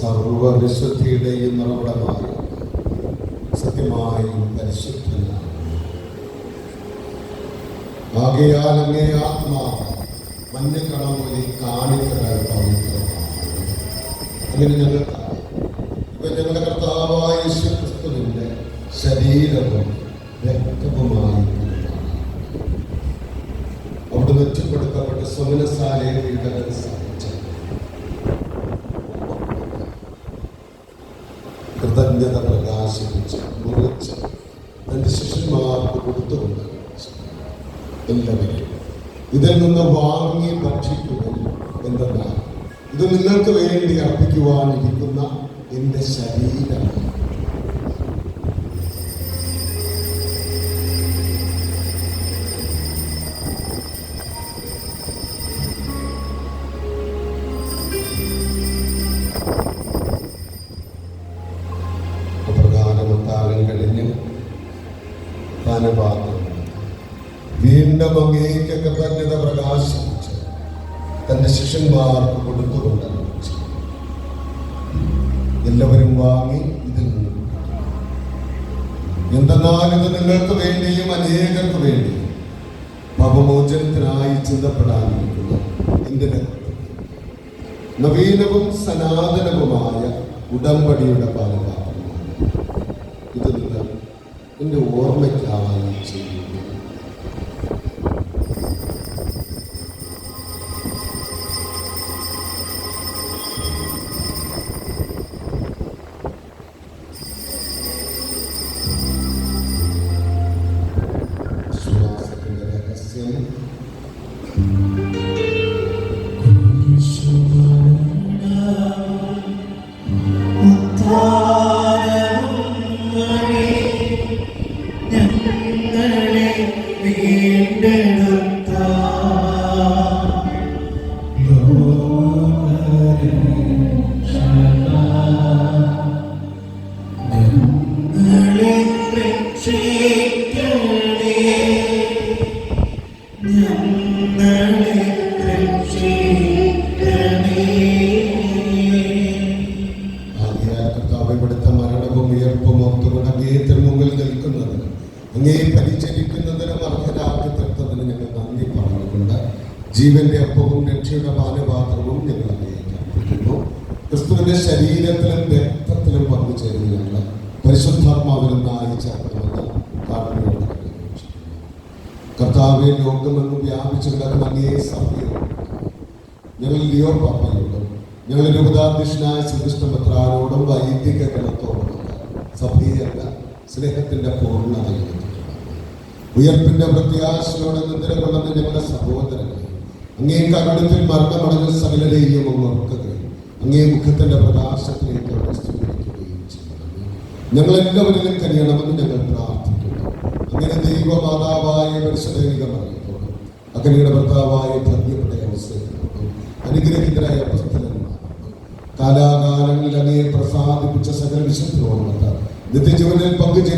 സർവവിശുദ്ധിയുടെയും നിറവിടമായി സത്യമായും പരിശുദ്ധനാണ്. ആകയാൽ അങ്ങേ ആത്മാ മഞ്ഞക്കണം പോലെ ഞങ്ങളുടെ കർത്താവായ ക്രിസ്തുവിന്റെ ശരീരവും രക്തവുമായി അവിടെ മെച്ചപ്പെടുത്തപ്പെട്ട സ്വമനസാലയെ വീട്ടകൻ കൃതജ്ഞത പ്രകാശിപ്പിച്ച് മുറിച്ച് തന്റെ ശിഷ്യന്മാർക്ക് കൊടുത്തുകൊണ്ട് എല്ലാവരും ഇതിൽ നിന്ന് വാങ്ങി ഭക്ഷിക്കുകയും എന്തെന്നാൽ ഇത് നിങ്ങൾക്ക് വേണ്ടി അർപ്പിക്കുവാനിരിക്കുന്ന എന്റെ ശരീരമാണ്. കഴിഞ്ഞ്. പാനപാത്രം വീണ്ടും അങ്ങേക്ക് കൃതജ്ഞത പ്രകാശിപ്പിച്ച്. തന്റെ ശിഷ്യന്മാർക്ക് കൊടുത്തുകൊണ്ട് എല്ലാവരും വാങ്ങി ഇതിൽ എന്തെന്നാൽ ഇത് നിങ്ങൾക്ക് വേണ്ടിയും അനേകർക്ക് വേണ്ടിയും പാപമോചനത്തിനായി ചിന്തപ്പെടാനിരിക്കുന്നു. രക്തം. നവീനവും സനാതനവുമായ ഉടമ്പടിയുടെ നിങ്ങൾ എന്റെ ഓർമ്മയ്ക്കായി ചെയ്യുന്നു അങ്ങേ പരിചരിക്കുന്നതിനും അർഹരാക്കി തീർത്തതിന് ഞങ്ങൾ നന്ദി പറഞ്ഞുകൊണ്ട് ജീവന്റെ അപ്പവും രക്ഷയുടെ പാനപാത്രവും ഞങ്ങൾ അർപ്പിക്കുന്നു. ക്രിസ്തുവിന്റെ ശരീരത്തിലും രക്തത്തിലും പങ്കുചേരുന്ന ഞങ്ങൾ. കാരണങ്ങളോട് കർത്താവെ ലോകമെന്ന് വ്യാപിച്ചു അങ്ങേ സഭയോട് ഞങ്ങൾ പാപ്പയോടും ഞങ്ങളുടെ രൂപതാധ്യക്ഷനായ ശ്രീകൃഷ്ണപത്രാനോടും വൈദിക ഗണത്തോടും പ്രത്യാശയോടെ സഹോദരങ്ങളെ അങ്ങേ കരുണത്തിൽ മരണമടഞ്ഞ സകലരെയും അങ്ങ് അങ്ങേ മുഖത്തിന്റെ പ്രകാശത്തിലേക്ക് സ്വീകരിക്കുകയും എല്ലാവരിലും കഴിയണമെന്ന് ഞങ്ങൾ പ്രാർത്ഥിക്കുന്നു. അങ്ങനെ ദൈവമാതാവായ പരിശുദ്ധൈകമറിയത്തോടും അഗ്നിയുടെ ഭർത്താവായ ഭദ്യപ്പെട്ട അവസരത്തോടും അനുഗ്രഹിതരായ പ്രസ്ഥലന്മാരോടും കാലാകാലങ്ങളിൽ അങ്ങേ പ്രസാദിപ്പിച്ച സകല വിശുദ്ധ നിത്യജീവനിൽ പങ്കുചേ